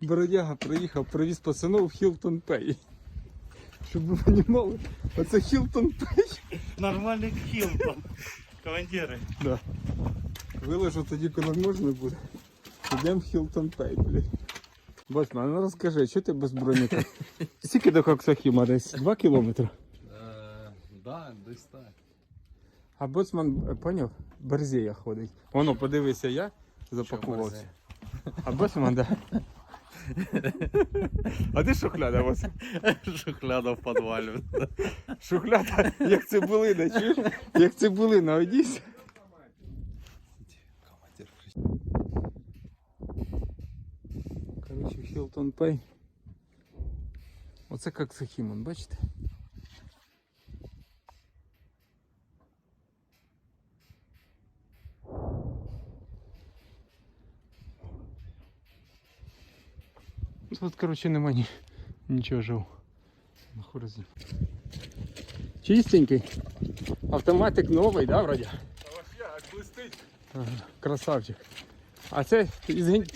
Бородяга приїхав, привіз пацанов в Хілтон Пей. Щоб ви розуміли, оце Хілтон Пей. Нормальний Хілтон. Командири. Да. Виложу тоді, коли можна буде. Йдемо в Хілтон Пей, блядь. Босман, ну розкажи, що ти без броніка? Скільки до Коксахіма десь? Два кілометри. Е, да, десь так. А боцман, е, поняв, борзея ходить. Воно, подивися, я запакувався. Борзея? А де шухляда у вас? Шухляда в підвалі. Шухляда, як цибулина, чуєш? Як цибулина, одійся. Короче, Хілтон Пей. Оце як Сахімон, бачите? Тут, короче, нема ні, нічого. Нахуй з ним. Чистенький. Автоматик новий, да, вроді? Ага, красавчик. А це із ген-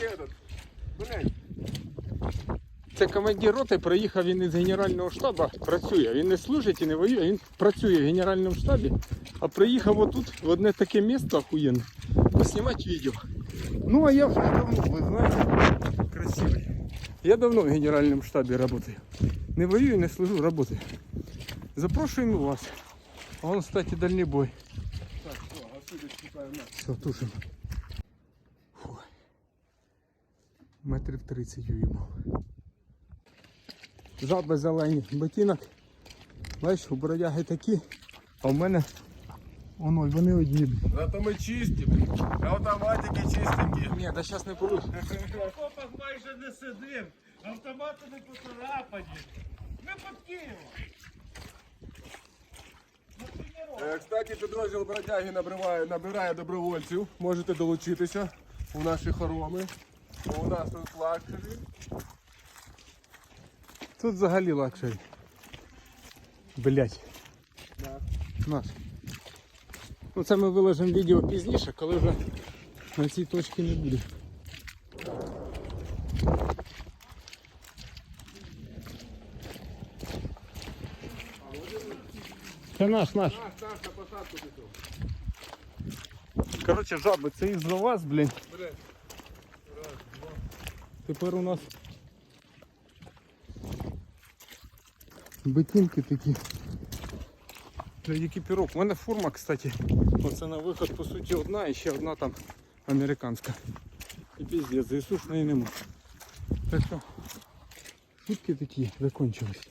це командир роти приїхав він із генерального штабу, працює. Він не служить і не воює, він працює в генеральному штабі, а приїхав отут в одне таке місто охуєнне, поснімати відео. Ну а я вже давно, ви знаєте, красивий. Я давно в генеральному штабі працюю. Не воюю, не служу, працюю. Запрошуємо вас. А вон, кстати, дальній бой. так, все, отсюда чекаємо. Все. Фу. Метрів 30 юємо. Жаби зелені, ботинок. Бачиш, у бродяги такі, а в мене воно, вони одні. Зато ми чисті, автоматики чистенькі. Ні, та зараз не получиш. В окопах майже не сидим. Автомати не поцарапані. Ми під Києвом. Е, Кстати, підрозділ бродяги набирає, набирає добровольців. Можете долучитися у наші хороми. У нас тут лакшері. Тут взагалі лакшері. Блять. Да. Наш. Ну це ми виложимо відео пізніше, коли вже на цій точці не буде. Це наш, наш. Короче, жаби, це із-за вас, блін. Тепер у нас ботинки такі. Для екіпіровки. У мене форма, кстати. Оце на виход, по суті, одна і ще одна там американська. І піздець, і сушної нема. Так що шутки такі закончились.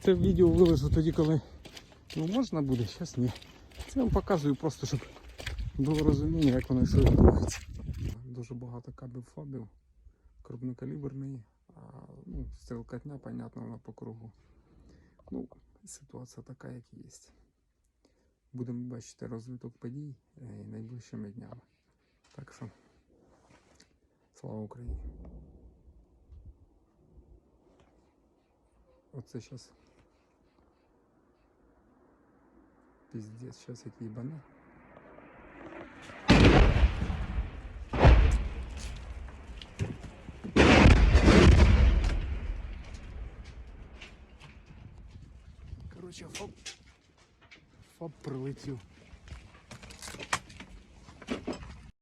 Це відео виложу тоді, коли ну, можна буде, зараз ні. Це вам показую просто, щоб було розуміння, як воно що відбувається. Дуже багато кабів фобів крупнокаліберний, а, ну, стрілкотня, понятно, вона по кругу. Ну, ситуація така, як є. Будемо бачити розвиток подій е, найближчими днями. Так що, слава Україні! Оце зараз. Піздець, зараз як їбане. Короче, фоп. Фоп прилетів.